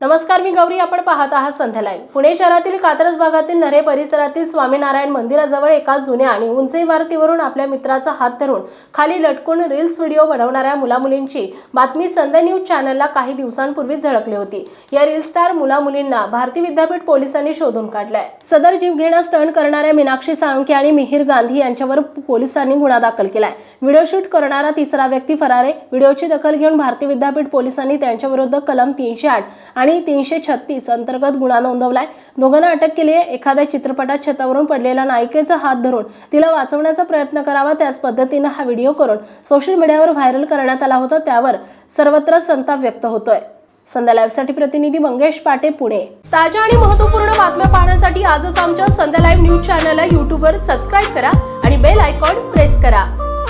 नमस्कार मी गौरी. आपण पाहत आहात संध्या लाईव्ह. पुणे शहरातील कात्रज भागातील नरे परिसरातील स्वामीनारायण मंदिराजवळ एका जुन्या आणि उंच इमारतीवरून आपल्या मित्राचा हात धरून खाली लटकून रील्स व्हिडिओ बनवणाऱ्या मुलामुलींची बातमी संध्या न्यूज चॅनलला काही दिवसांपूर्वीच झळकली होती. या रील स्टार मुलामुलींना भारती विद्यापीठ पोलिसांनी शोधून काढलाय. सदर जीवघेणा स्टंट करणाऱ्या मीनाक्षी साळुंके आणि मिहिर गांधी यांच्यावर पोलिसांनी गुन्हा दाखल केलाय. व्हिडिओ शूट करणारा तिसरा व्यक्ती फरार आहे. व्हिडिओची दखल घेऊन भारती विद्यापीठ पोलिसांनी त्यांच्याविरुद्ध कलम तीनशे आठ आणि तीनशे छत्तीस अंतर्गत गुन्हा नोंदवलाय. दोघांना अटक केली आहे. एखाद्या चित्रपटात छतावरून पडलेल्या नायिकेचा हात धरून तिला वाचवण्याचा प्रयत्न करावा त्याच पद्धतीनं हा व्हिडिओ करून सोशल मीडियावर व्हायरल करण्यात आला होता. त्यावर सर्वत्र संताप व्यक्त होतोय. संध्या लाईव्हसाठी प्रतिनिधी मंगेश पाटे पुणे. ताज्या आणि महत्त्वपूर्ण बातम्या पाहण्यासाठी आजच आमच्या संध्या लाईव्ह न्यूज चॅनलला यूट्यूबवर सबस्क्राईब करा आणि बेल आयकॉन प्रेस करा.